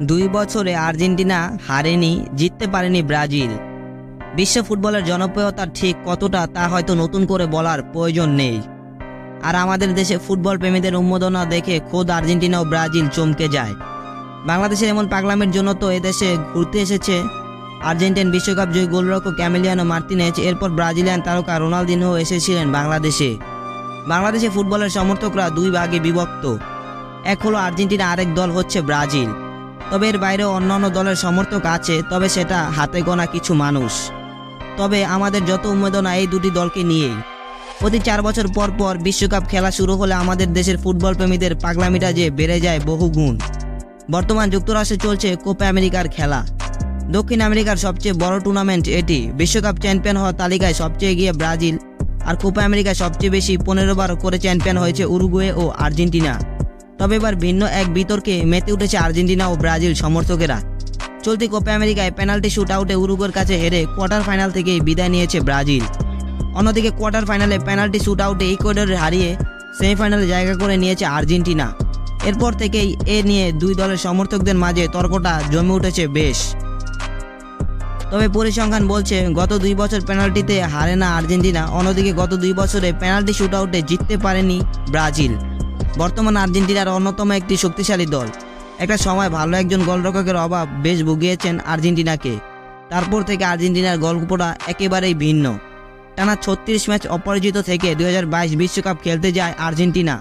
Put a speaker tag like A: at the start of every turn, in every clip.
A: দুই বছরে আর্জেন্টিনা হারেনি, জিততে পারেনি ব্রাজিল। বিশ্ব ফুটবলের জনপ্রিয়তা ঠিক কতটা তা হয়তো নতুন করে বলার প্রয়োজন নেই। আর আমাদের দেশে ফুটবল প্রেমীদের উন্মোদনা দেখে খোদ আর্জেন্টিনা ও ব্রাজিল চমকে যায়। বাংলাদেশের এমন পাগলামের জন্য তো এদেশে ঘুরতে এসেছে আর্জেন্টিন বিশ্বকাপ জয়ী গোলরক্ষক ক্যামেলিয়ানো মার্তিনেজ এরপর ব্রাজিলিয়ান তারকা রোনালদিনহো এসেছিলেন বাংলাদেশে। বাংলাদেশে ফুটবলের সমর্থকরা দুই ভাগে বিভক্ত। এক হলো আর্জেন্টিনা, আরেক দল হচ্ছে ব্রাজিল। তবে এর বাইরে অন্যান্য দলের সমর্থক আছে, তবে সেটা হাতে গোনা কিছু মানুষ। তবে আমাদের যত উন্মেদনা এই দুটি দলকে নিয়েই। প্রতি চার বছর পর পর বিশ্বকাপ খেলা শুরু হলে আমাদের দেশের ফুটবল প্রেমীদের পাগলামিটা যে বেড়ে যায় বহু গুণ। বর্তমান যুক্তরাষ্ট্রে চলছে কোপা আমেরিকার খেলা। দক্ষিণ আমেরিকার সবচেয়ে বড় টুর্নামেন্ট এটি। বিশ্বকাপ চ্যাম্পিয়ন হওয়ার তালিকায় সবচেয়ে এগিয়ে ব্রাজিল, আর কোপা আমেরিকায় সবচেয়ে বেশি পনেরো বার করে চ্যাম্পিয়ন হয়েছে উরুগুয়ে ও আর্জেন্টিনা। তবে এবার ভিন্ন এক বিতর্কে মেতে উঠেছে আর্জেন্টিনা ও ব্রাজিল সমর্থকেরা। চলতি কোপা আমেরিকায় পেনাল্টি শুট আউটে উরুগুয়ের কাছে হেরে কোয়ার্টার ফাইনাল থেকেই বিদায় নিয়েছে ব্রাজিল। অন্যদিকে কোয়ার্টার ফাইনালে পেনাল্টি শুট আউটে ইকুয়েডর হারিয়ে সেমিফাইনালে জায়গা করে নিয়েছে আর্জেন্টিনা। এরপর থেকেই এ নিয়ে দুই দলের সমর্থকদের মাঝে তর্কটা জমে উঠেছে বেশ। তবে পরিসংখ্যান বলছে, গত দুই বছর পেনাল্টিতে হারে না আর্জেন্টিনা, অন্যদিকে গত দুই বছরে পেনাল্টি শুট আউটে জিততে পারেনি ব্রাজিল। বর্তমান আর্জেন্টিনার অন্যতম একটি শক্তিশালী দল। একটা সময় ভালো একজন গোলরক্ষকের অভাব বেশ ভুগিয়েছেন আর্জেন্টিনাকে। তারপর থেকে আর্জেন্টিনার গল্পটা একেবারেই ভিন্ন। টানা ছত্রিশ ম্যাচ অপরাজিত থেকে দুই বিশ্বকাপ খেলতে যায় আর্জেন্টিনা।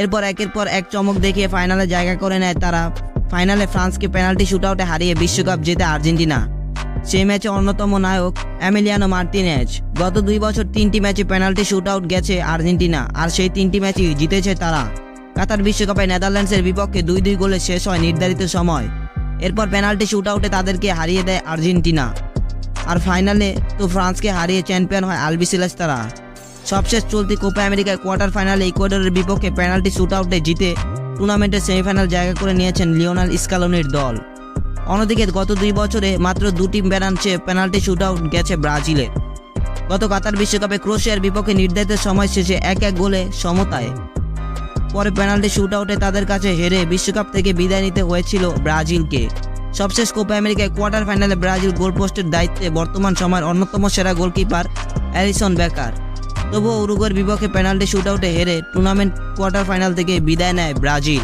A: এরপর একের পর এক চমক দেখিয়ে ফাইনালে জায়গা করে নেয় তারা। ফাইনালে ফ্রান্সকে পেনাল্টি শুটআউটে হারিয়ে বিশ্বকাপ জেতে আর্জেন্টিনা। সেই ম্যাচে অন্যতম নায়ক অ্যামিলিয়ানো মার্টিনেজ। গত দুই বছর তিনটি ম্যাচে পেনাল্টি শুটআউট গেছে আর্জেন্টিনা, আর সেই তিনটি ম্যাচই জিতেছে তারা। কাতার বিশ্বকাপে নেদারল্যান্ডসের বিপক্ষে দুই দুই গোলে শেষ হয় নির্ধারিত সময়। এরপর পেনাল্টি শুটআউটে তাদেরকে হারিয়ে দেয় আর্জেন্টিনা। আর ফাইনালে তো ফ্রান্সকে হারিয়ে চ্যাম্পিয়ন হয় আলবিসিলাস তারা সবশেষ চলতি কোপা আমেরিকার কোয়ার্টার ফাইনালে ইকুয়েডরের বিপক্ষে পেনাল্টি শুটআউটে জিতে টুর্নামেন্টের সেমিফাইনাল জায়গা করে নিয়েছেন লিওনাল স্কালোনির দল। অন্যদিকে গত দুই বছরে মাত্র দুটি ব্যানাঞ্চে পেনাল্টি শুটআউট গেছে ব্রাজিলে গত কাতার বিশ্বকাপে ক্রোশিয়ার বিপক্ষে নির্ধারিত সময় শেষে এক এক গোলে সমতায়। পরে পেনাল্টি শুটআউটে তাদের কাছে হেরে বিশ্বকাপ থেকে বিদায় নিতে হয়েছিল ব্রাজিলকে। সবশেষ কোপা আমেরিকায় কোয়ার্টার ফাইনালে ব্রাজিল গোলপোস্টের দায়িত্বে বর্তমান সময়ের অন্যতম সেরা গোলকিপার অ্যালিসন বেকার। তবুও উরুগোর বিপক্ষে পেনাল্টি শুটআউটে হেরে টুর্নামেন্ট কোয়ার্টার ফাইনাল থেকে বিদায় নেয় ব্রাজিল।